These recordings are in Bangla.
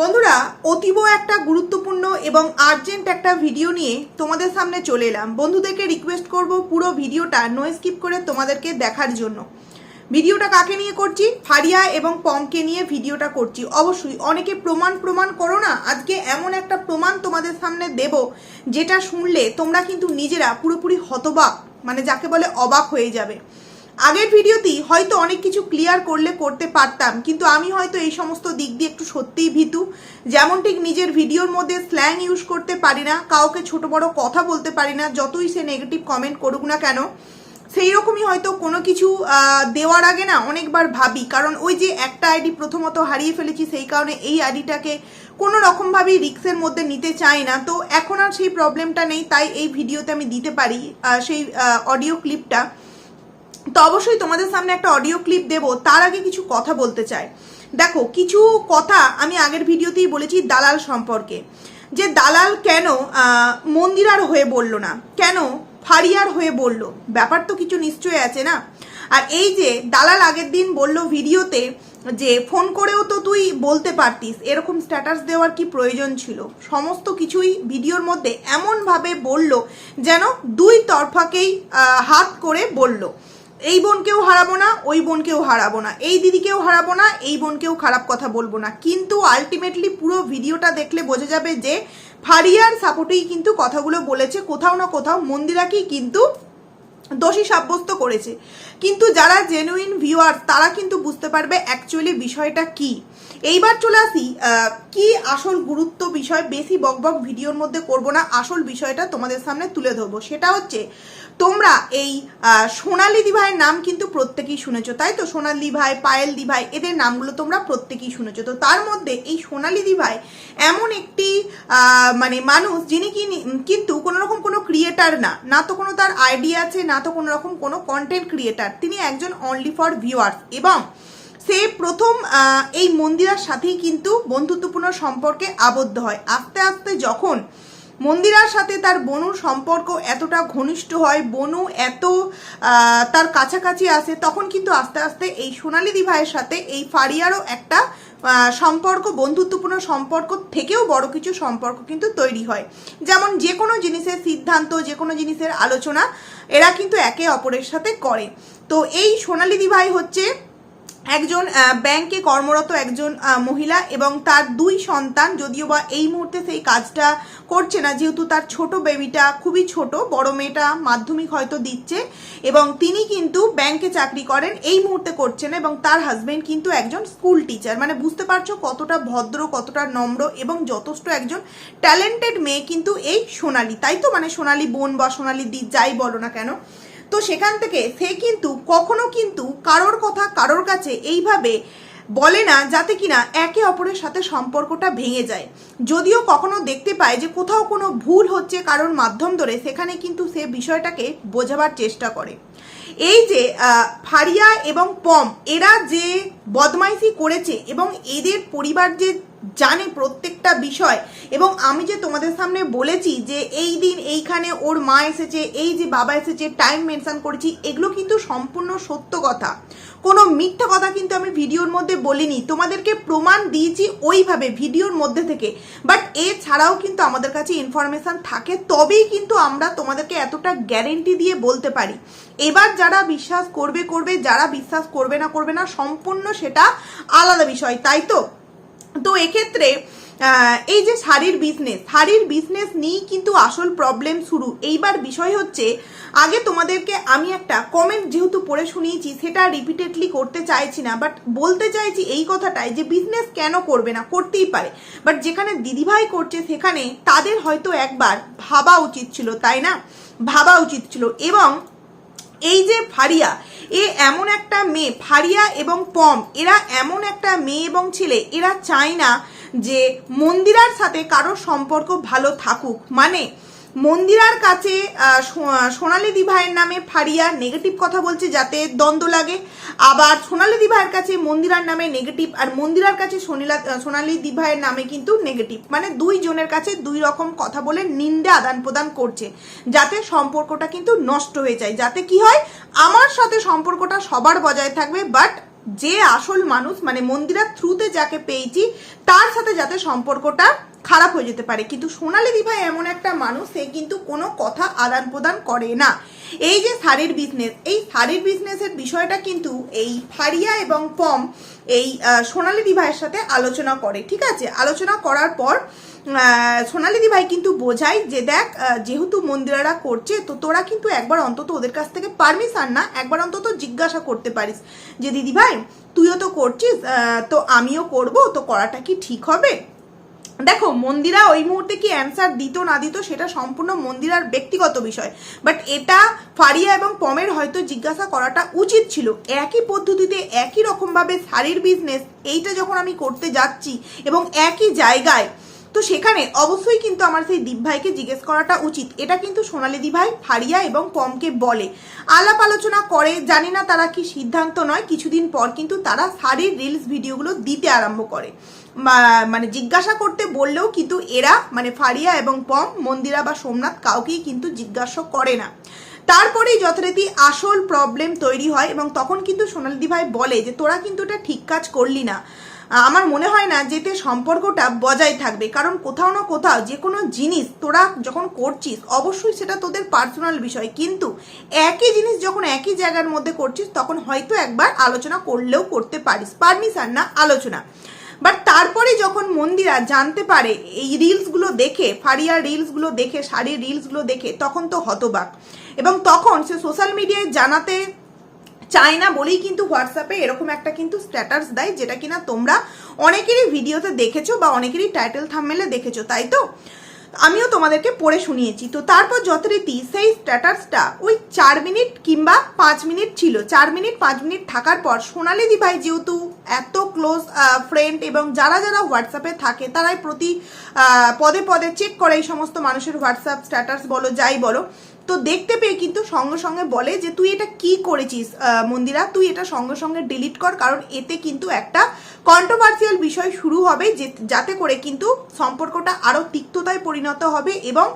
বন্ধুরা, অতীব একটা গুরুত্বপূর্ণ এবং আর্জেন্ট একটা ভিডিও নিয়ে তোমাদের সামনে চলে এলাম। বন্ধুদেরকে রিকোয়েস্ট করব পুরো ভিডিওটা নো স্কিপ করে তোমাদেরকে দেখার জন্য। ভিডিওটা কাকে নিয়ে করছি? ফারিয়া এবং পমকে নিয়ে ভিডিওটা করছি। অবশ্যই অনেকে প্রমাণ প্রমাণ করো না, আজকে এমন একটা প্রমাণ তোমাদের সামনে দেব, যেটা শুনলে তোমরা কিন্তু নিজেরা পুরোপুরি হতবাক মানে যাকে বলে অবাক হয়ে যাবে। আগের ভিডিওতেই হয়তো অনেক কিছু ক্লিয়ার করলে করতে পারতাম, কিন্তু আমি হয়তো এই সমস্ত দিক দিয়ে একটু সত্যিই ভীতু। যেমন ঠিক নিজের ভিডিওর মধ্যে স্ল্যাং ইউজ করতে পারি না, কাউকে ছোট বড় কথা বলতে পারি না, যতই সে নেগেটিভ কমেন্ট করুক না কেন সেই রকমই হয়তো কোনো কিছু দেওয়ার আগে না অনেকবার ভাবি। কারণ ওই যে একটা আইডি প্রথমত হারিয়ে ফেলেছি, সেই কারণে এই আইডিটাকে কোনো রকমভাবেই রিক্সের মধ্যে নিতে চাই না। তো এখন আর সেই প্রবলেমটা নেই, তাই এই ভিডিওতে আমি দিতে পারি সেই অডিও ক্লিপটা তো অবশ্যই তোমাদের সামনে একটা অডিও ক্লিপ দেব, তার আগে কিছু কথা বলতে চাই। দেখো, কিছু কথা আমি আগের ভিডিওতেই বলেছি দালাল সম্পর্কে। যে দালাল কেন মন্দিরার হয়ে বলল না? কেন ফারিয়ার হয়ে বলল? ব্যাপার তো কিছু নিশ্চয়ই আছে না? আর এই যে দালাল আগের দিন বলল ভিডিওতে যে, ফোন করেও তো তুই বলতে পারতিস, এরকম স্ট্যাটাস দেওয়ার কি প্রয়োজন ছিল? সমস্ত কিছুই ভিডিওর মধ্যে এমনভাবে বলল যেন দুই তরফাকেই হাত করে বলল। এই বোনকেও হারাবো না, ওই বোনকেও হারাবো না। এই দিদিকেও হারাবো না, এই বোনকেও খারাপ কথা বলব না। কিন্তু আলটিমেটলি পুরো ভিডিওটা দেখলে বোঝা যাবে যে ফারিয়ার সাপোর্টেই কিন্তু কথাগুলো বলেছে, কোথাও না কোথাও মন্দিরাকেই কিন্তু দোষী সাব্যস্ত করেছে। কিন্তু যারা জেনুইন ভিউয়ার তারা কিন্তু বুঝতে পারবে অ্যাকচুয়ালি বিষয়টা কি। এইবার চলে আসি কি আসল গুরুত্ব বিষয় বেশি বকবক ভিডিওর মধ্যে করব না, আসল বিষয়টা তোমাদের সামনে তুলে ধরবো। সেটা হচ্ছে, তোমরা এই সোনালি দিভাইয়ের নাম কিন্তু প্রত্যেকেই শুনেছো, তাই তো? সোনালি ভাই পায়েল দিভাই, এদের নামগুলো তোমরা প্রত্যেকেই শুনেছো। তো তার মধ্যে এই সোনালি দিভাই এমন একটি মানে মানুষ যিনি কি কিন্তু কোনো রকম কোনো ক্রিয়েটার না না তো কোনো তার আইডিয়া আছে, না তো কোনো রকম কোনো কন্টেন্ট ক্রিয়েটার তিনি একজন অনলি ফর ভিউয়ার্স এবং সে প্রথম এই মন্দিরার সাথেই কিন্তু বন্ধুত্বপূর্ণ সম্পর্কে আবদ্ধ হয়। আস্তে আস্তে যখন মন্দিরার সাথে তার বনুর সম্পর্ক এতটা ঘনিষ্ঠ হয়, বনু এত তার কাছাকাছি আসে, তখন কিন্তু আস্তে আস্তে এই সোনালি দিভাইয়ের সাথে এই ফারিয়ারও একটা সম্পর্ক, বন্ধুত্বপূর্ণ সম্পর্ক থেকেও বড় কিছু সম্পর্ক কিন্তু তৈরি হয়। যেমন যে কোনো জিনিসের সিদ্ধান্ত, যে কোনো জিনিসের আলোচনা এরা কিন্তু একে অপরের সাথে করে। তো এই সোনালি দিভাই হচ্ছে একজন ব্যাংকে কর্মরত একজন মহিলা এবং তার দুই সন্তান, যদিও বা এই মুহূর্তে সেই কাজটা করছে না, যেহেতু তার ছোট বেবিটা খুবই ছোট, বড় মেয়েটা মাধ্যমিক হয়তো দিচ্ছে এবং তিনি কিন্তু ব্যাংকে চাকরি করেন, এই মুহূর্তে করছেন এবং তার হাজবেন্ড কিন্তু একজন স্কুল টিচার মানে বুঝতে পারছ কতটা ভদ্র, কতটা নম্র এবং যথেষ্ট একজন ট্যালেন্টেড মেয়ে কিন্তু এই সোনালি। তাই তো? মানে সোনালি বোন বা সোনালি দি যাই বলো না কেন। তো সেখান থেকে সে কিন্তু, কখনো কিন্তু কারোর কথা কারোর কাছে এইভাবে বলে না যাতে কিনা একে অপরের সাথে সম্পর্কটা ভেঙে যায়। যদিও কখনো দেখতে পায় যে কোথাও কোনো ভুল হচ্ছে কারোর মাধ্যম ধরে, সেখানে কিন্তু সে বিষয়টাকে বোঝাবার চেষ্টা করে। এই যে ফারিয়া এবং পম, এরা যে বদমাইশি করেছে এবং এদের পরিবার যে জানে প্রত্যেকটা বিষয়। এবং আমি যে তোমাদের সামনে বলেছি যে এই দিন এইখানে ওর মা এসেছে, এই যে বাবা এসেছে টাইম মেনশন করেছি, এগুলো কিন্তু সম্পূর্ণ সত্য কথা। কোনো মিথ্যা কথা কিন্তু আমি ভিডিওর মধ্যে বলিনি। তোমাদেরকে প্রমাণ দিয়েছি ওইভাবে ভিডিওর মধ্যে থেকে। বাট এছাড়াও কিন্তু আমাদের কাছে ইনফরমেশন থাকে, তবেই কিন্তু আমরা তোমাদেরকে এতটা গ্যারেন্টি দিয়ে বলতে পারি। এবার যারা বিশ্বাস করবে করবে, যারা বিশ্বাস করবে না করবে না, সম্পূর্ণ সেটা আলাদা বিষয়, তাই তো? তো এক্ষেত্রে এই যে শাড়ির বিজনেস শাড়ির বিজনেস নিয়েই কিন্তু আসল প্রবলেম শুরু। এইবার বিষয় হচ্ছে, আগে তোমাদেরকে আমি একটা কমেন্ট যেহেতু পড়ে শুনিয়েছি, সেটা রিপিটেডলি করতে চাইছি না বাট বলতে চাইছি এই কথাটাই যে বিজনেস কেন করবে না? করতেই পারে। বাট যেখানে দিদিভাই করছে, সেখানে তাদের হয়তো একবার ভাবা উচিত ছিল, তাই না? ভাবা উচিত ছিল। এবং এই যে ফারিয়া, এ এমন একটা মেয়ে, ফারিয়া এবং পম, এরা এমন একটা মেয়ে এবং ছেলে, এরা চায় না যে মন্দিরার সাথে কারোর সম্পর্ক ভালো থাকুক। মানে মন্দিরার কাছে সোনালি দিভাইয়ের নামে ফারিয়া নেগেটিভ কথা বলছে যাতে দ্বন্দ্ব লাগে। আবার সোনালি দিভাইয়ের কাছে মন্দিরার নামে নেগেটিভ আর মন্দিরার কাছে সোনিলা সোনালি দিভাইয়ের নামে কিন্তু নেগেটিভ মানে দুই জনের কাছে দুই রকম কথা বলে নিন্দে আদান প্রদান করছে, যাতে সম্পর্কটা কিন্তু নষ্ট হয়ে যায়। যাতে কি হয়, আমার সাথে সম্পর্কটা সবার বজায় থাকবে বাট যে আসল মানুষ মানে মন্দিরার থ্রুতে যাকে পেয়েছি, তার সাথে যাতে সম্পর্কটা খারাপ হয়ে যেতে পারে। কিন্তু সোনালি দিভাই এমন একটা মানুষ, সে কিন্তু কোনো কথা আদান প্রদান করে না। এই যে শাড়ির বিজনেস এই শাড়ির বিজনেসের বিষয়টা কিন্তু এই ফারিয়া এবং পম এই সোনালি দিভাইয়ের সাথে আলোচনা করে, ঠিক আছে? আলোচনা করার পর আহ, সোনালি দিভাই কিন্তু বোঝায় যে দেখ যেহেতু মন্দিরারা করছে তো তোরা কিন্তু একবার অন্তত ওদের কাছ থেকে পারমিশন না একবার অন্তত জিজ্ঞাসা করতে পারিস যে দিদি ভাই তুইও তো করছিস তো আমিও করব তো করাটা কি ঠিক হবে? দেখো মন্দিরা ওই মুহূর্তে কি অ্যান্সার দিত না দিত সেটা সম্পূর্ণ মন্দিরার ব্যক্তিগত বিষয়। বাট এটা ফারিয়া এবং পমের হয়তো জিজ্ঞাসা করাটা উচিত ছিল। একই পদ্ধতিতে একই রকমভাবে শাড়ির বিজনেস এইটা যখন আমি করতে যাচ্ছি এবং একই জায়গায় তো সেখানে অবশ্যই কিন্তু আমার সেই দীপ ভাইকে জিজ্ঞেস করাটা উচিত। এটা কিন্তু সোনালি দি ভাই, ফারিয়া এবং পমকে বলে। আলাপ আলোচনা করে, জানি না তারা কি সিদ্ধান্ত নয়, কিছুদিন পর কিন্তু তারা শাড়ির রিলস ভিডিওগুলো দিতে আরম্ভ করে। মানে জিজ্ঞাসা করতে বললেও কিন্তু এরা মানে ফারিয়া এবং পম, মন্দিরা বা সোমনাথ কাউকেই কিন্তু জিজ্ঞাসা করে না। তারপরেই যথারীতি আসল প্রবলেম তৈরি হয় এবং তখন কিন্তু সোনালি ভাই বলে যে, তোরা কিন্তু এটা ঠিক কাজ করলি না। আমার মনে হয় না যে এতে সম্পর্কটা বজায় থাকবে। কারণ কোথাও না কোথাও যে কোনো জিনিস তোরা যখন করছিস, অবশ্যই সেটা তোদের পার্সোনাল বিষয়। কিন্তু একই জিনিস যখন একই জায়গার মধ্যে করছিস, তখন হয়তো একবার আলোচনা করলেও করতে পারিস। পারমিশন না, আলোচনা। বাট তারপরে যখন মন্দিরা জানতে পারে, এই রিলসগুলো দেখে ফারিয়ার রিলসগুলো দেখে, শাড়ির রিলসগুলো দেখে, তখন তো হতবাক। এবং তখন সে সোশ্যাল মিডিয়ায় জানাতে চায় না বলেই কিন্তু হোয়াটসঅ্যাপে এরকম একটা কিন্তু স্ট্যাটাস দেয়, যেটা কিনা তোমরা অনেকেরই ভিডিওতে দেখেছ বা অনেকেরই টাইটেল থামমেলে দেখেছ, তাই তো? আমিও তোমাদেরকে পড়ে শুনিয়েছি। তো তারপর যথারীতি সেই স্ট্যাটাসটা ওই চার মিনিট কিংবা পাঁচ মিনিট ছিল। চার মিনিট, পাঁচ মিনিট থাকার পর সোনালি দি ভাই যেহেতু এত ক্লোজ ফ্রেন্ড এবং যারা যারা হোয়াটসঅ্যাপে থাকে, তারাই প্রতি পদে পদে চেক করে এই সমস্ত মানুষের হোয়াটসঅ্যাপ স্ট্যাটাস বলো, যাই বলো। তো দেখতে পেয়ে কিন্তু সঙ্গে সঙ্গে বলে যে, তুই এটা কি করেছিস মন্দিরা? তুই এটা সঙ্গে সঙ্গে ডিলিট কর, কারণ এতে কিন্তু একটা কন্ট্রোভার্সিয়াল বিষয় শুরু হবে, যে, যাতে করে কিন্তু সম্পর্কটা আরও তিক্ততায় পরিণত হবে এবং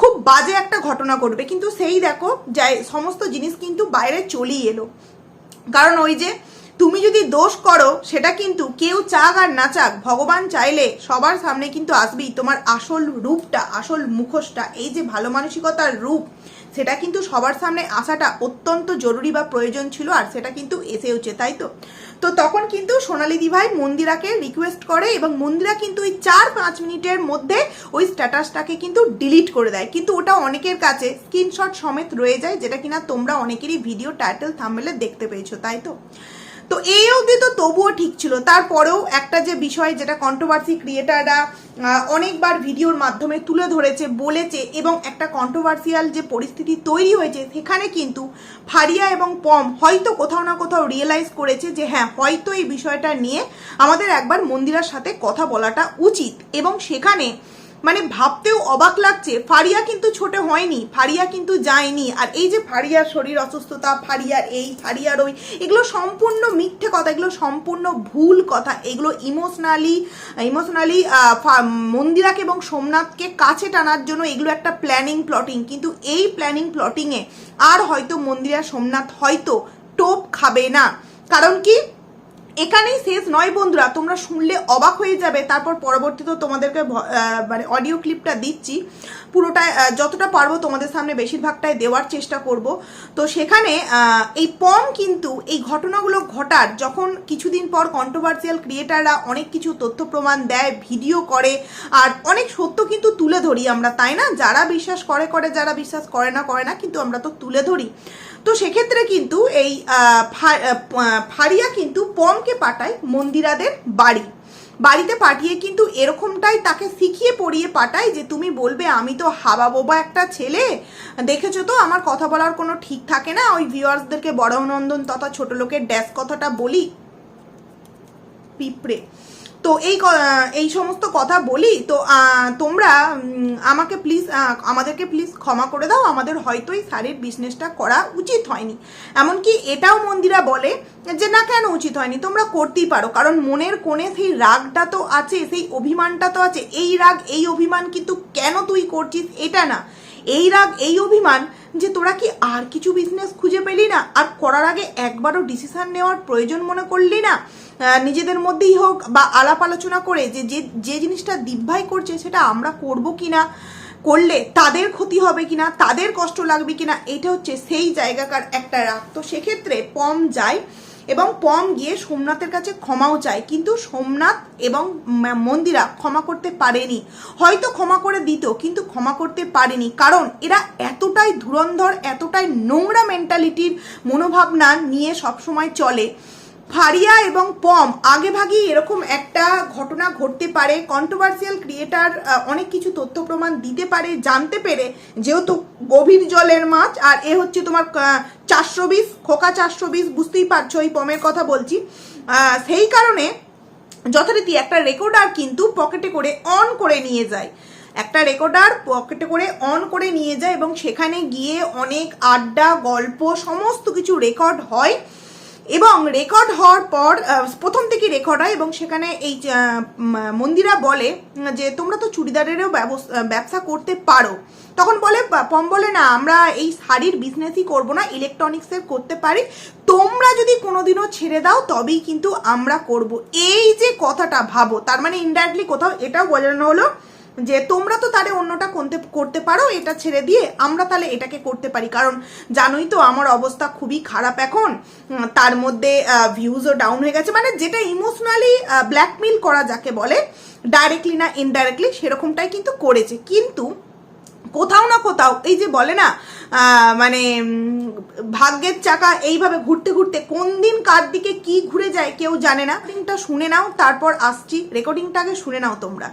খুব বাজে একটা ঘটনা ঘটবে। কিন্তু সেই দেখো, যাই, সমস্ত জিনিস কিন্তু বাইরে চলেই এলো। কারণ ওই যে তুমি যদি দোষ করো, সেটা কিন্তু কেউ চাক আর না চাক, ভগবান চাইলে সবার সামনে কিন্তু আসবেই। তোমার আসল রূপটা, আসল মুখোশটা, এই যে ভালো মানসিকতার রূপ, সেটা কিন্তু সবার সামনে আসাটা অত্যন্ত জরুরি বা প্রয়োজন ছিল, আর সেটা কিন্তু এসেওছে, তাই তো? তো তখন কিন্তু সোনালি দিভাই মন্দিরাকে রিকোয়েস্ট করে এবং মন্দিরা কিন্তু ওই চার পাঁচ মিনিটের মধ্যে ওই স্ট্যাটাসটাকে কিন্তু ডিলিট করে দেয়। কিন্তু ওটা অনেকের কাছে স্ক্রিনশট সমেত রয়ে যায়, যেটা কিনা তোমরা অনেকেরই ভিডিও টাইটেল থাম্বনেলে দেখতে পেয়েছ, তাই তো? তো এই অবধি তো তবুও ঠিক ছিল। তারপরেও একটা যে বিষয় যেটা কন্ট্রোভার্সি ক্রিয়েটাররা অনেকবার ভিডিওর মাধ্যমে তুলে ধরেছে, বলেছে এবং একটা কন্ট্রোভার্সিয়াল যে পরিস্থিতি তৈরি হয়েছে, সেখানে কিন্তু ফারিয়া এবং পম হয়তো কোথাও না কোথাও রিয়েলাইজ করেছে যে হ্যাঁ হয়তো এই বিষয়টা নিয়ে আমাদের একবার মন্দিরার সাথে কথা বলাটা উচিত। এবং সেখানে মানে ভাবতেও অবাক লাগছে, ফারিয়া কিন্তু ছোট হয়নি, ফারিয়া কিন্তু যায়নি। আর এই যে ফারিয়ার শরীর অসুস্থতা, ফারিয়ার এই, ফারিয়ার ওই, এগুলো সম্পূর্ণ মিথ্যে কথা, এগুলো সম্পূর্ণ ভুল কথা। এগুলো ইমোশনালি ইমোশনালি মন্দিরাকে এবং সোমনাথকে কাছে টানার জন্য এগুলো একটা প্ল্যানিং প্লটিং কিন্তু এই প্ল্যানিং প্লটিংয়ে আর হয়তো মন্দিরা সোমনাথ হয়তো টোপ খাবে না। কারণ কি? এখানেই শেষ নয় বন্ধুরা, তোমরা শুনলে অবাক হয়ে যাবে। তারপর পরবর্তীতে তোমাদেরকে মানে অডিও ক্লিপটা দিচ্ছি। পুরোটা যতটা পারব তোমাদের সামনে বেশিরভাগটাই দেওয়ার চেষ্টা করব। তো সেখানে এই পম কিন্তু এই ঘটনাগুলো ঘটার যখন কিছুদিন পর কন্ট্রোভার্সিয়াল ক্রিয়েটাররা অনেক কিছু তথ্য প্রমাণ দেয় ভিডিও করে, আর অনেক সত্য কিন্তু তুলে ধরি আমরা, তাই না? যারা বিশ্বাস করে করে, যারা বিশ্বাস করে না করে না, কিন্তু আমরা তো তুলে ধরি। তো সেক্ষেত্রে কিন্তু এই ফারিয়া কিন্তু পমকে পাঠায় মন্দিরাদের বাড়ি। বাড়িতে পাঠিয়ে কিন্তু এরকমটাই তাকে শিখিয়ে পড়িয়ে পাঠায় যে, তুমি বলবে, আমি তো হাবা বোবা একটা ছেলে। দেখেছ তো, আমার কথা বলার কোনো ঠিক থাকে না? ওই ভিউয়ার্সদেরকে বড় নন্দন তথা ছোট লোকের ড্যাশ কথাটা বলি। পিঁপড়ে। তো এই এই সমস্ত কথা বলি, তো তোমরা আমাকে প্লিজ আমাদেরকে প্লিজ ক্ষমা করে দাও, আমাদের হয়তো এই শাড়ির বিজনেসটা করা উচিত হয়নি। এমনকি এটাও মন্দিরা বলে যে, না কেন উচিত হয়নি? তোমরা করতেই পারো। কারণ মনের কোণে সেই রাগটা তো আছে, সেই অভিমানটা তো আছে। এই রাগ, এই অভিমান কিন্তু কেন তুই করছিস? এটা না। এই রাগ, এই অভিমান যে, তোরা কি আর কিছু বিজনেস খুঁজে পেলি না? আর করার আগে একবারও ডিসিশন নেওয়ার প্রয়োজন মনে করলি না? নিজেদের মধ্যেই হোক বা আলাপ আলোচনা করে যে যে জিনিসটা দিব্যাই করছে সেটা আমরা করব কি না করলে তাদের ক্ষতি হবে কিনা, তাদের কষ্ট লাগবে কিনা, এটা হচ্ছে সেই জায়গাকার একটা রাগ। তো সেক্ষেত্রে পম যায় এবং পম গিয়ে সোমনাথের কাছে ক্ষমাও চায়। কিন্তু সোমনাথ এবং মন্দিরা ক্ষমা করতে পারেনি। হয়তো ক্ষমা করে দিত, কিন্তু ক্ষমা করতে পারেনি। কারণ এরা এতটাই ধুরন্ধর, এতটাই নোংরা মেন্টালিটির মনোভাবনা নিয়ে সবসময় চলে। ফারিয়া এবং পম আগে ভাগেই এরকম একটা ঘটনা ঘটতে পারে কন্ট্রোভার্সিয়াল ক্রিয়েটার অনেক কিছু তথ্য প্রমাণ দিতে পারে, জানতে পেরে, যেহেতু গভীর জলের মাছ, আর এ হচ্ছে তোমার চারশো বিশ, খোকা চারশো বিশ, বুঝতেই পারছ, এই পমের কথা বলছি। সেই কারণে যথারীতি একটা রেকর্ডার কিন্তু পকেটে করে অন করে নিয়ে যায়। একটা রেকর্ডার পকেটে করে অন করে নিয়ে যায় এবং সেখানে গিয়ে অনেক আড্ডা, গল্প, সমস্ত কিছু রেকর্ড হয়। এবং রেকর্ড হওয়ার পর প্রথম থেকে রেকর্ড হয় এবং সেখানে এই মন্দিরা বলে যে তোমরা তো চুড়িদারেরও ব্যবস- করতে পারো। তখন বলে পম বলে, না, আমরা এই শাড়ির বিজনেসই করব না ইলেকট্রনিক্সের করতে পারি। তোমরা যদি কোনোদিনও ছেড়ে দাও, তবেই কিন্তু আমরা করব। এই যে কথাটা ভাবো, তার মানে ইনডাইরেক্টলি কোথাও এটাও বোঝানো হলো যে তোমরা তো তাহলে অন্যটা কোনতে করতে পারো, এটা ছেড়ে দিয়ে আমরা তাহলে এটাকে করতে পারি। কারণ জানোই তো আমার অবস্থা খুবই খারাপ এখন। তার মধ্যে ভিউজও ডাউন হয়ে গেছে। মানে যেটা ইমোশনালি ব্ল্যাকমেল করা যাকে বলে ডাইরেক্টলি না ইনডাইরেক্টলি সেরকমটাই কিন্তু করেছে। কিন্তু কোথাও না কোথাও এই যে বলে না আহ, মানে ভাগ্যের চাকা এইভাবে ঘুরতে ঘুরতে কোন দিন কার দিকে কি ঘুরে যায় কেউ জানে না। রেকর্ডিংটা শুনে নাও তারপর আসছি। রেকর্ডিংটাকে শুনে নাও তোমরা।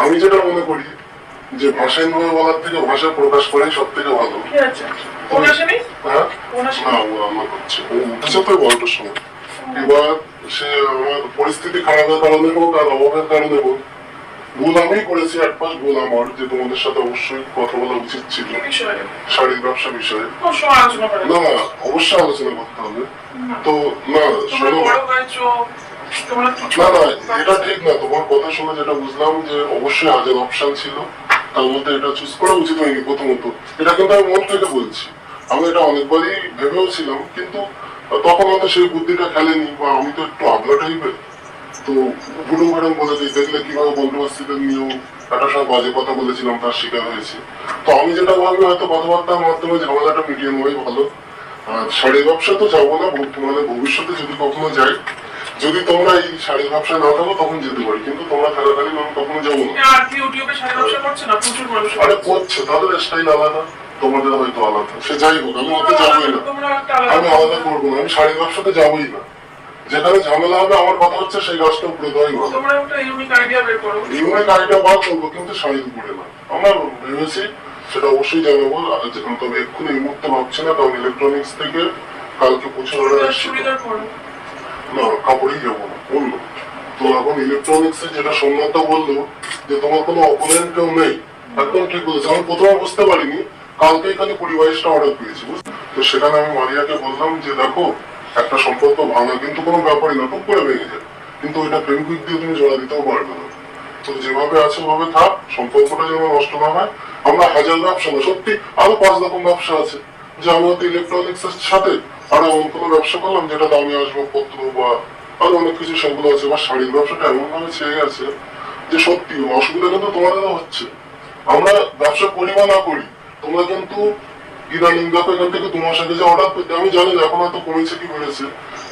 আমি যেটা মনে করি যে ভাষা ইনভাবে বলার থেকে ভাষা প্রকাশ করাই সব থেকে ভালো হ্যাঁ? এবার সে আমার পরিস্থিতি খারাপের কারণে হোক আর অভাবের কারণে হোক আমি করেছি এক ভুল আমার যে তোমাদের সাথে অবশ্যই কথা বলা উচিত ছিল। শাড়ির ব্যবসা বিষয়ে। না অবশ্যই আলোচনা করতে হবে। তো না শোনো। না না এটা ঠিক না। তোমার কথা শুনে যেটা বুঝলাম যে অবশ্যই হাজার অপশন ছিল। তার মধ্যে এটা চুজ করা উচিত হয়নি প্রথমত। এটা কিন্তু আমি মন থেকে বলছি। আমি এটা অনেকবারই ভেবেও ছিলাম কিন্তু তখন হয়তো সেই বুদ্ধিটা খেলেনি বা আমি তো একটু আগলা টাইপের তো ম্যাডাম বলে দিই দেখলে কীভাবে নিয়েও একটা সময় বাজে কথা বলেছিলাম তার শিকার হয়েছে। তো আমি যেটা ভাবি হয়তো কথাবার্তার মাধ্যমে ঝামেলাটা মিটিয়ে নেওয়াই ভালো। আর ব্যবসা তো যাব না বর্তমানে ভবিষ্যতে যদি কখনো যাই যদি তোমরা এই শাড়ির ব্যবসা না থাকো তখন যেতে পারি। কিন্তু তোমরা থাকাকালীন আমি কখনো যাব না। আর শাড়ি করছে তাদের স্টাইল আলাদা তোমাদের হয়তো আলাদা। সে যাই হোক আমি ওতে যাবোই না। আমি আলাদা করব না আমি শাড়ির ব্যবসাতে যাবোই না। যেখানে ঝামেলা হবে আমার কথা হচ্ছে সেই গাছটা উপরে দেওয়াই ভালো। তোমরা একটা ইউনিক আইডিয়া বের করো। ইউনিক আইডিয়া বার করব কিন্তু উপরে না। আমরা ভেবেছি সেটা অবশ্যই জানাব তবে এক্ষুনি এই মুহূর্তে ভাবছি না কারণ ইলেকট্রনিক্স থেকে কালকে প্রচুর অর্ডার না কাপড়েই যাব না বলল। তো এখন ইলেকট্রনিক্স যেটা সোমনাথ বলল যে তোমার কোনো অপোনেন্ট কেউ নেই। একদম ঠিক বলেছে। আমি প্রথমে বুঝতে পারিনি কালকে এখানে কুড়ি বাইশটা অর্ডার পেয়েছি? তো সেখানে আমি মারিয়াকে বললাম যে দেখো একটা সম্পর্ক ভাঙা, কিন্তু কোনো ব্যাপারই না, টুক করে ভেঙে যায়। কিন্তু ওইটা প্রেম কুইক দিয়ে তুমি জোড়া দিতেও পারবে না। তো যেভাবে আছে, ওভাবে থাক, সম্পর্কটা যেন নষ্ট না হয়। আমরা হাজার ব্যবসা না, সত্যি আরও পাঁচ রকম ব্যবসা আছে। যে আমি হয়তো ইলেকট্রনিক্স এর সাথে আরও এমন কোনো ব্যবসা করলাম, যেটা দামি আসবাবপত্র বা আরও অনেক কিছু সেগুলো আছে, বা শাড়ির ব্যবসাটা এমন ভাবে ছেয়ে গেছে যে সত্যি অসুবিধা কিন্তু তোমাদেরও হচ্ছে। আমরা ব্যবসা করি বা না করি, তোমরা কিন্তু ইদানিং এখান থেকে মাস আগে যে অর্ডার পেতে আমি জানি না এখন হয়তো কমেছে কি বেড়েছে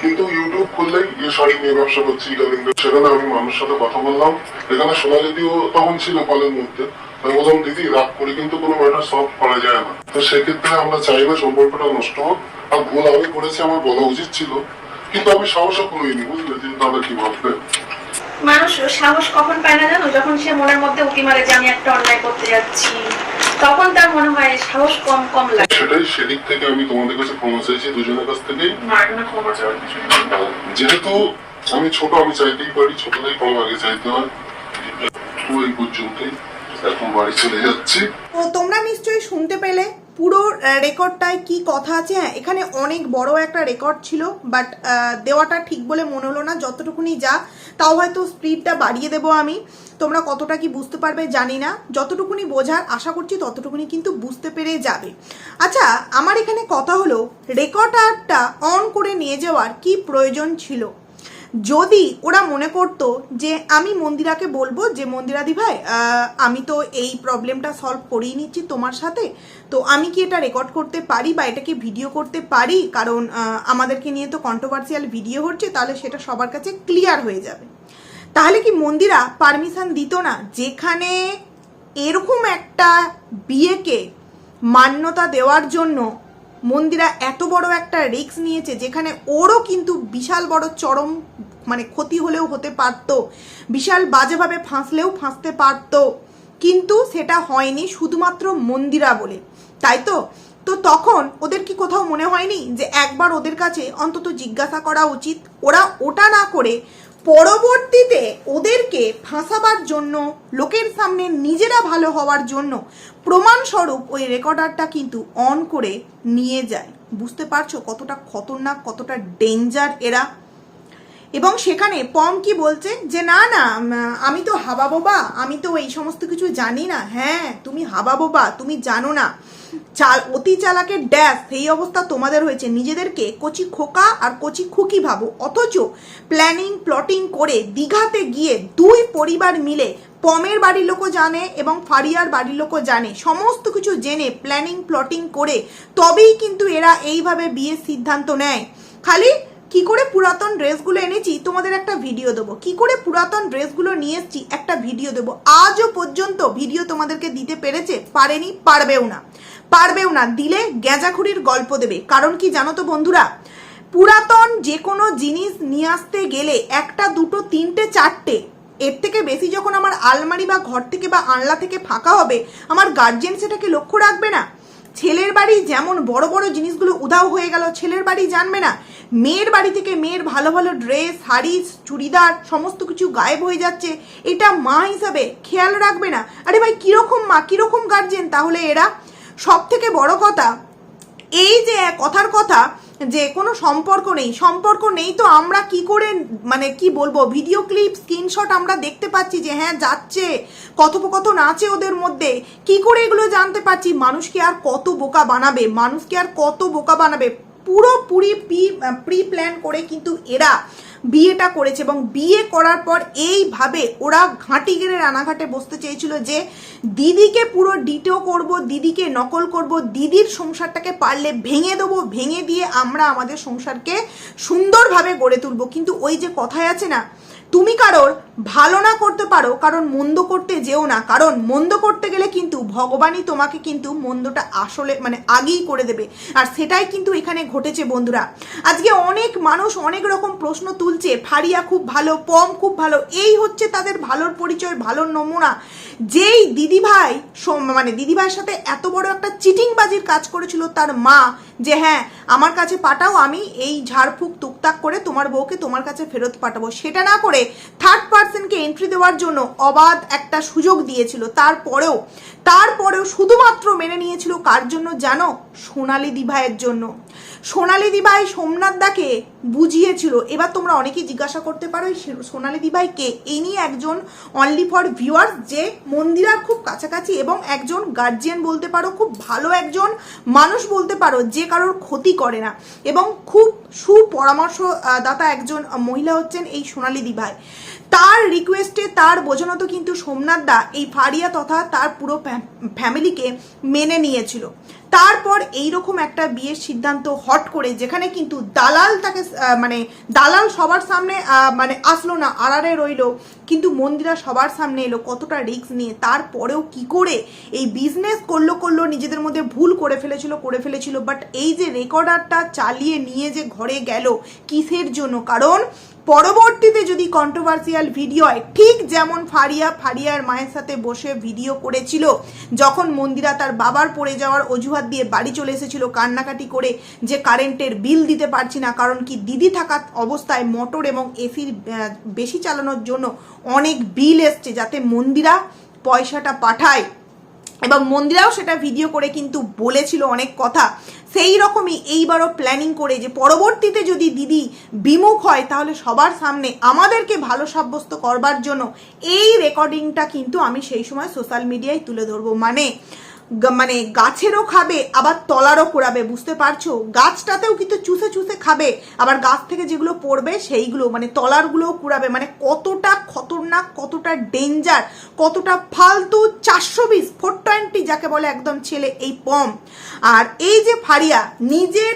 কিন্তু ইউটিউব খুললেই এ শাড়ি নিয়ে ব্যবসা করছি ইদানিং সেখানে আমি মানুষের সাথে কথা বললাম। এখানে সোনালিদিও তখন ছিল কলের মধ্যে। আমি বললাম, দিদি, রাগ করে কিন্তু কোনো ম্যাটার সলভ করা যায় না। তো সেক্ষেত্রে আমরা চাই সম্পর্কটা নষ্ট হোক, আর ভুল আমি করেছি, আমার বলা উচিত ছিল। কিন্তু আমি সাহসও করিনি বুঝলে? যে দাদা কি ভাববে? মানুষ সাহস কখন পায় না জানো? যখন সে মনের মধ্যে উকি মারে যে আমি একটা অন্যায় করতে যাচ্ছি তখন তার মনে হয় সাহস কম কম লাগে। সেটাই সেদিক থেকে আমি তোমাদের কাছে ক্ষমা চাইছি দুজনের কাছ নেই। যেহেতু আমি ছোট আমি চাইতেই পারি ছোটদের কম আগে চাইতে হয়। পর্যন্তই এখন বাড়ি চলে যাচ্ছি। তো তোমরা নিশ্চয়ই শুনতে পেলে পুরো রেকর্ডটায় কি কথা আছে। হ্যাঁ এখানে অনেক বড় একটা রেকর্ড ছিল বাট দেওয়াটা ঠিক বলে মনে হলো না যতটুকুনি যা তাও হয়তো স্পিডটা বাড়িয়ে দেবো আমি। তোমরা কতটা কি বুঝতে পারবে জানি না। যতটুকুনি বোঝার আশা করছি ততটুকুনি কিন্তু বুঝতে পেরে যাবে। আচ্ছা আমার এখানে কথা হলো, রেকর্ডারটা অন করে নিয়ে যাওয়ার কি প্রয়োজন ছিল? যদি ওরা মনে করতো যে আমি মন্দিরাকে বলব যে, মন্দিরাদি ভাই আমি তো এই প্রবলেমটা সলভ করিয়ে নিচ্ছি তোমার সাথে, তো আমি কি এটা রেকর্ড করতে পারি বা এটাকে ভিডিও করতে পারি? কারণ আমাদেরকে নিয়ে তো কন্ট্রোভার্সিয়াল ভিডিও হচ্ছে, তাহলে সেটা সবার কাছে ক্লিয়ার হয়ে যাবে। তাহলে কি মন্দিরা পারমিশন দিত না? যেখানে এরকম একটা বিয়েকে মান্যতা দেওয়ার জন্য মন্দিরা এত বড় একটা রিস্ক নিয়েছে যেখানে ওরও কিন্তু বিশাল বড় চরম মানে ক্ষতি হলেও হতে পারতো। বিশাল বাজেভাবে ফাঁসলেও ফাঁসতে পারতো। কিন্তু সেটা হয়নি শুধুমাত্র মন্দিরা বলে। তাই তো? তো তখন ওদের কি কোথাও মনে হয়নি যে একবার ওদের কাছে অন্তত জিজ্ঞাসা করা উচিত? ওরা ওটা না করে পরবর্তীতে ওদেরকে ফাঁসাবার জন্য, লোকের সামনে নিজেরা ভালো হওয়ার জন্য প্রমাণস্বরূপ ওই রেকর্ডারটা কিন্তু অন করে নিয়ে যায়। বুঝতে পারছ কতটা খতরনাক, কতটা ডেঞ্জার এরা? এবং সেখানে পম কি বলছে যে, না না আমি তো হাবা বোবা, আমি তো এই সমস্ত কিছু জানি না। হ্যাঁ তুমি হাবা বোবা, তুমি জানো না। চাল, অতি চালাকের ড্যাশ, সেই অবস্থা তোমাদের হয়েছে। নিজেদেরকে কচি খোকা আর কচি খুকি ভাবো। অথচ প্ল্যানিং, প্লটিং করে দীঘাতে গিয়ে দুই পরিবার মিলে পমের বাড়ির লোকও জানে এবং ফারিয়ার বাড়ির লোকও জানে। সমস্ত কিছু জেনে, প্ল্যানিং, প্লটিং করে তবেই কিন্তু এরা এইভাবে বিয়ের সিদ্ধান্ত নেয়। খালি কি করে পুরাতন ড্রেসগুলো এনেছি? তোমাদের একটা ভিডিও দেবো। কি করে পুরাতন ড্রেসগুলো নিয়ে এসেছি? একটা ভিডিও দেবো। আজও পর্যন্ত ভিডিও তোমাদেরকে দিতে পেরেছে, পারেনি, পারবেও না। পারবেও না, দিলে গ্যাঁজাখুরির গল্প দেবে। কারণ কি জানো তো বন্ধুরা? পুরাতন যে কোনো জিনিস নিয়ে আসতে গেলে একটা, দুটো, তিনটে, চারটে, এর থেকে বেশি যখন আমার আলমারি বা ঘর থেকে বা আনলা থেকে ফাঁকা হবে, আমার গার্জেন সেটাকে লক্ষ্য রাখবে না? ছেলের বাড়ি যেমন বড় বড় জিনিসগুলো উধাও হয়ে গেল, ছেলের বাড়ি জানবে না। মেয়ের বাড়ি থেকে মেয়ের ভালো ভালো ড্রেস, শাড়ি, চুড়িদার, সমস্ত কিছু গায়েব হয়ে যাচ্ছে। এটা মা হিসাবে খেয়াল রাখবে না। আরে ভাই, কীরকম মা, কীরকম গার্জেন তাহলে এরা? সব থেকে বড় কথা, এই যে কথার কথা যে কোনো সম্পর্ক নেই। সম্পর্ক নেই তো আমরা কি করে মানে কি বলব ভিডিও ক্লিপ স্ক্রিনশট আমরা দেখতে পাচ্ছি যে হ্যাঁ যাচ্ছে, কথোপকথন আছে ওদের মধ্যে। কি করে এগুলো জানতে পারছি? মানুষকে আর কত বোকা বানাবে? মানুষকে আর কত বোকা বানাবে? পুরোপুরি প্রি প্ল্যান করে কিন্তু এরা বিয়েটা করেছে এবং বিয়ে করার পর এইভাবে ওরা ঘাঁটি গেড়ে রানাঘাটে বসতে চেয়েছিল যে দিদিকে পুরো ডিটো করব, দিদিকে নকল করব, দিদির সংসারটাকে পারলে ভেঙে দেবো, ভেঙে দিয়ে আমরা আমাদের সংসারকে সুন্দরভাবে গড়ে তুলব। কিন্তু ওই যে কথায় আছে না তুমি কারোর ভালো না করতে পারো কারণ মন্দ করতে যেও না। কারণ মন্দ করতে গেলে কিন্তু ভগবানই তোমাকে কিন্তু মন্দটা আসলে মানে আগেই করে দেবে। আর সেটাই কিন্তু এখানে ঘটেছে বন্ধুরা। আজকে অনেক মানুষ অনেক রকম প্রশ্ন তুলছে, ফারিয়া খুব ভালো, পম খুব ভালো, এই হচ্ছে তাদের ভালোর পরিচয়, ভালোর নমুনা। যেই দিদিভাই মানে দিদিভাইয়ের সাথে এত বড় একটা চিটিংবাজির কাজ করেছিল তার মা, যে হ্যাঁ আমার কাছে পাঠাও, আমি এই ঝাড়ফুঁক টুকটাক করে তোমার বউকে তোমার কাছে ফেরত পাঠাবো। সেটা না করে থার্ড পার্সনকে এন্ট্রি দেওয়ার জন্য অবাধ একটা সুযোগ দিয়েছিল। তারপরেও তারপরেও শুধুমাত্র মেনে নিয়েছিল কার জন্য জানো? সোনালি দিভাইয়ের জন্য। সোনালি দিবাই সোমনাথ দাকে বুঝিয়েছিল। এবার তোমরা অনেকেই জিজ্ঞাসা করতে পারো সোনালি দিভাই কে? ইনি একজন অনলি ফর ভিউয়ার্স যে মন্দিরার খুব কাছাকাছি এবং একজন গার্জিয়ান বলতে পারো, খুব ভালো একজন মানুষ বলতে পারো, যে কারোর ক্ষতি করে না। এবং খুব সুপরামর্শ দাতা একজন মহিলা হচ্ছেন এই সোনালি দিভাই তার রিকোয়েস্টে তার বোঝানো কিন্তু সোমনাথ দা, এই ফারিয়া তথা তার পুরো ফ্যামিলিকে মেনে নিয়েছিল। তারপর এইরকম একটা বিয়ের সিদ্ধান্ত হট করে যেখানে কিন্তু দালাল তাকে মানে দালাল সবার সামনে মানে আসলো না আড়ারে রইল, কিন্তু মন্দিরা সবার সামনে এলো, কতটা রিস্ক নিয়ে, তারপরেও কি করে এই বিজনেস করল করল নিজেদের মধ্যে ভুল করে ফেলেছিল করে ফেলেছিল বাট এই যে রেকর্ডারটা চালিয়ে নিয়ে যে ঘরে গেল, কিসের জন্য? কারণ পরবর্তীতে যদি কন্ট্রোভার্সিয়াল ভিডিও হয় ঠিক যেমন ফারিয়া, ফারিয়ার মায়ের সাথে বসে ভিডিও করেছিল, যখন মন্দিরা তার বাবার পড়ে যাওয়ার অজুহাত দিয়ে বাড়ি চলে এসেছিল কান্নাকাটি করে যে কারেন্টের বিল দিতে পারছি না, কারণ কি দিদি থাকা অবস্থায় মোটর এবং এসির বেশি চালানোর জন্য অনেক বিল এসছে যাতে মন্দিরা পয়সাটা পাঠায়। এবং মন্দিরাও সেটা ভিডিও করে কিন্তু বলেছিল অনেক কথা। সেই রকমই এইবারও প্ল্যানিং করে যে পরবর্তীতে যদি দিদি বিমুখ হয়, তাহলে সবার সামনে আমাদেরকে ভালো সাব্যস্ত করবার জন্য এই রেকর্ডিংটা কিন্তু আমি সেই সময় সোশ্যাল মিডিয়ায় তুলে ধরবো। মানে মানে গাছেরও খাবে, আবার তলারও কুড়াবে বুঝতে পারছ? গাছটাতেও কিন্তু চুষে চুষে খাবে, আবার গাছ থেকে যেগুলো পড়বে সেইগুলো মানে তলারগুলোও কুড়াবে মানে কতটা খতরনাক, কতটা ডেঞ্জার, কতটা ফালতু চারশো বিশ ফোর টোয়েন্টি যাকে বলে একদম ছেলে এই পম। আর এই যে ফারিয়া, নিজের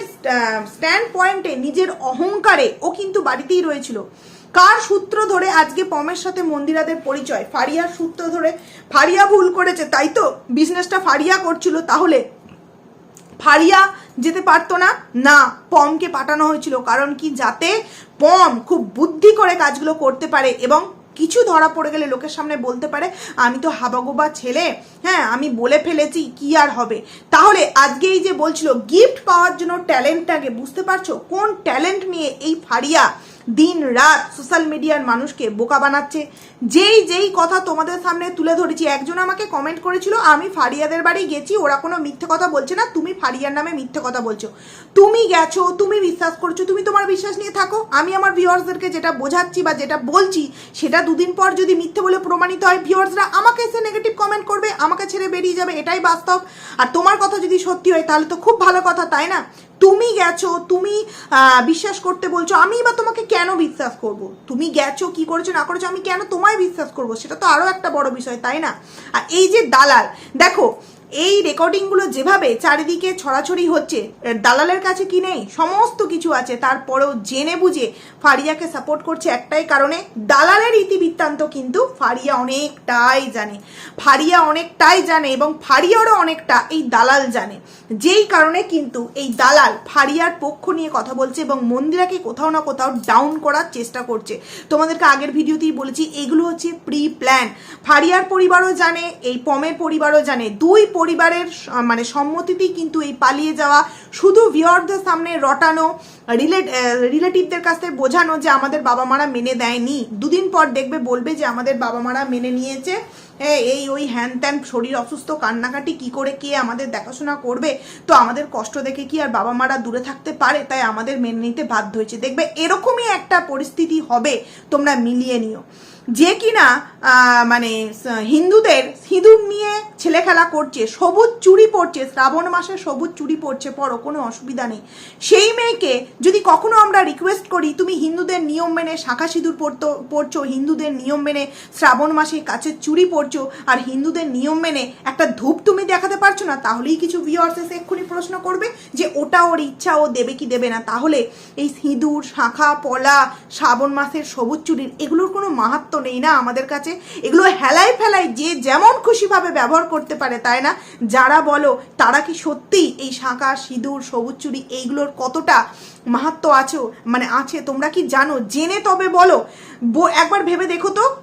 স্ট্যান্ড পয়েন্টে নিজের অহংকারে, ও কিন্তু বাড়িতেই রয়েছিল। কার সূত্র ধরে আজকে পমের সাথে মন্দিরাদের পরিচয়? ফারিয়ার সূত্র ধরে ফারিয়া ভুল করেছে, তাই তো? বিজনেসটা ফারিয়া করছিল, তাহলে ফারিয়া যেতে পারতো না? না, পমকে পাঠানো হয়েছিল, কারণ কি? যাতে পম খুব বুদ্ধি করে কাজগুলো করতে পারে এবং কিছু ধরা পড়ে গেলে লোকের সামনে বলতে পারে, আমি তো হাবাগোবা ছেলে হ্যাঁ আমি বলে ফেলেছি, কি আর হবে? তাহলে আজকে এই যে বলছিল গিফট পাওয়ার জন্য ট্যালেন্টটাকে বুঝতে পারছ? কোন ট্যালেন্ট নিয়ে এই ফারিয়া দিন রাত সোশ্যাল মিডিয়ার মানুষকে বোকা বানাচ্ছে। যেই যেই কথা তোমাদের সামনে তুলে ধরেছি, একজন আমাকে কমেন্ট করেছিল, আমি ফারিয়াদের বাড়ি গেছি, ওরা কোনো মিথ্যে কথা বলছে না, তুমি ফারিয়ার নামে মিথ্যে কথা বলছো। তুমি গেছো, তুমি বিশ্বাস করছ, তুমি তোমার বিশ্বাস নিয়ে থাকো। আমি আমার ভিউয়ার্সদেরকে যেটা বোঝাচ্ছি বা যেটা বলছি, সেটা দুদিন পর যদি মিথ্যে বলে প্রমাণিত হয়, ভিউয়ার্সরা আমাকে এসে নেগেটিভ কমেন্ট করবে, আমাকে ছেড়ে বেরিয়ে যাবে, এটাই বাস্তব। আর তোমার কথা যদি সত্যি হয়, তাহলে তো খুব ভালো কথা, তাই না? তুমি গেছো, তুমি বিশ্বাস করতে বলছো, আমি বা তোমাকে কেন বিশ্বাস করব? তুমি গেছো, কি করেছ, না করেছ, আমি কেন তোমায় বিশ্বাস করব? সেটা তো আরও একটা বড় বিষয়, তাই না? আর এই যে দালাল, দেখো, এই রেকর্ডিংগুলো যেভাবে চারিদিকে ছড়াছড়ি হচ্ছে দালালের কাছে কি নেই? সমস্ত কিছু আছে, তারপরেও জেনে বুঝে ফারিয়াকে সাপোর্ট করছে একটাই কারণে দালালের ইতিবৃত্তান্ত কিন্তু ফারিয়া অনেকটাই জানে। ফারিয়া অনেকটাই জানে এবং ফারিয়ারও অনেকটা এই দালাল জানে। যেই কারণে কিন্তু এই দালাল ফারিয়ার পক্ষ নিয়ে কথা বলছে এবং মন্দিরাকে কোথাও না কোথাও ডাউন করার চেষ্টা করছে। তোমাদেরকে আগের ভিডিওতেই বলেছি, এগুলো হচ্ছে প্রি প্ল্যান ফারিয়ার পরিবারও জানে, এই পমের পরিবারও জানে। দুই পরিবারের মানে সম্মতিতেই কিন্তু এই পালিয়ে যাওয়া শুধু ভিওরদের সামনে রটানো রিলেট রিলেটিভদের কাছ বোঝানো যে আমাদের বাবা মারা মেনে দেয়নি। দুদিন পর দেখবে বলবে যে আমাদের বাবা মারা মেনে নিয়েছে। এই ওই হ্যান ত্যান শরীর অসুস্থ, কান্নাকাটি, কি করে কে আমাদের দেখাশোনা করবে? তো আমাদের কষ্ট দেখে কি আর বাবা মারা দূরে থাকতে পারে? তাই আমাদের মেনে নিতে বাধ্য হয়েছে। দেখবে এরকমই একটা পরিস্থিতি হবে। তোমরা মিলিয়ে নিও। যে কিনা মানে হিন্দুদের সিঁদুর নিয়ে ছেলে খেলা করছে, সবুজ চুড়ি পড়ছে শ্রাবণ মাসে সবুজ চুড়ি পড়ছে পরও কোনো অসুবিধা নেই। সেই মেয়েকে যদি কখনো আমরা রিকোয়েস্ট করি, তুমি হিন্দুদের নিয়ম মেনে শাখা সিঁদুর পড়তো পড়ছো হিন্দুদের নিয়ম মেনে শ্রাবণ মাসে কাছের চুড়ি পড়ছো আর হিন্দুদের নিয়ম মেনে একটা ধূপ তুমি দেখাতে পারছ না, তাহলেই কিছু ভিউয়ার্স এসে এক্ষুনি প্রশ্ন করবে যে ওটা ওর ইচ্ছা, ও দেবে কি দেবে না। তাহলে এই সিঁদুর, শাখা, পলা, শ্রাবণ মাসের সবুজ চুরির এগুলোর কোনো মাহাত্ম নেই না আমাদের কাছে? এগুলো হেলাই ফেলাই যে যেমন খুশিভাবে ব্যবহার করতে পারে, তাই না? যারা বলো, তারা কি সত্যি এই শাঁখা, সিঁদুর, সবুজ চুরি এইগুলোর কতটা মাহাত্ম আছে? মানে আছে, তোমরা কি জানো? জেনে তবে বলো। একবার ভেবে দেখো তো।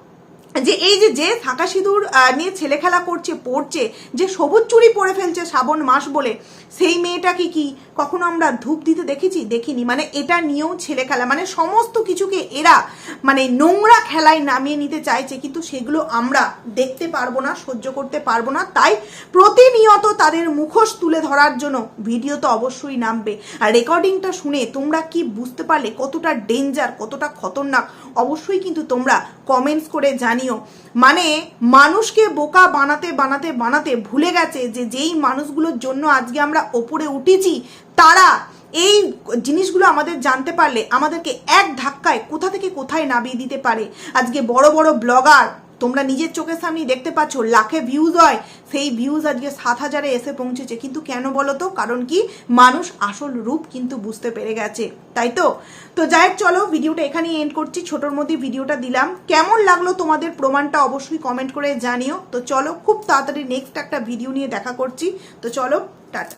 যে এই যে যে থাকা সিঁদুর নিয়ে ছেলে খেলা করছে, পড়ছে, যে সবুজ চুড়ি পরে ফেলছে শ্রাবণ মাস বলে, সেই মেয়েটাকে কি কখনো আমরা ধূপ দিতে দেখেছি? দেখিনি। মানে এটা নিয়েও ছেলে খেলা। মানে সমস্ত কিছুকে এরা মানে নোংরা খেলায় নামিয়ে নিতে চাইছে, কিন্তু সেগুলো আমরা দেখতে পারব না, সহ্য করতে পারব না। তাই প্রতিনিয়ত তাদের মুখোশ তুলে ধরার জন্য ভিডিও তো অবশ্যই নামবে। আর রেকর্ডিংটা শুনে তোমরা কি বুঝতে পারলে কতটা ডেঞ্জার, কতটা খতরনাক? অবশ্যই কিন্তু তোমরা কমেন্টস করে জানিও। মানে মানুষকে বোকা বানাতে বানাতে বানাতে ভুলে গেছে যে যেই মানুষগুলোর জন্য আজকে আমরা ওপরে উঠেছি, তারা এই জিনিসগুলো আমাদের জানতে পারলে আমাদেরকে এক ধাক্কায় কোথা থেকে কোথায় নামিয়ে দিতে পারে। আজকে বড় বড় ব্লগার তোমরা নিজের চোখের সামনে দেখতে পাচ্ছ, লাখে ভিউজ হয়। সেই ভিউজ আজকে সাত হাজারে এসে পৌঁছেছে। কিন্তু কেন বলো তো? কারণ কি? মানুষ আসল রূপ কিন্তু বুঝতে পেরে গেছে। তাই তো? তো যাই হোক, চলো ভিডিওটা এখানেই এন্ড করছি। ছোটোর মধ্যে ভিডিওটা দিলাম। কেমন লাগল তোমাদের প্রমাণটা অবশ্যই কমেন্ট করে জানিও। তো চলো, খুব তাড়াতাড়ি নেক্সট একটা ভিডিও নিয়ে দেখা করছি। তো চলো, টাটা।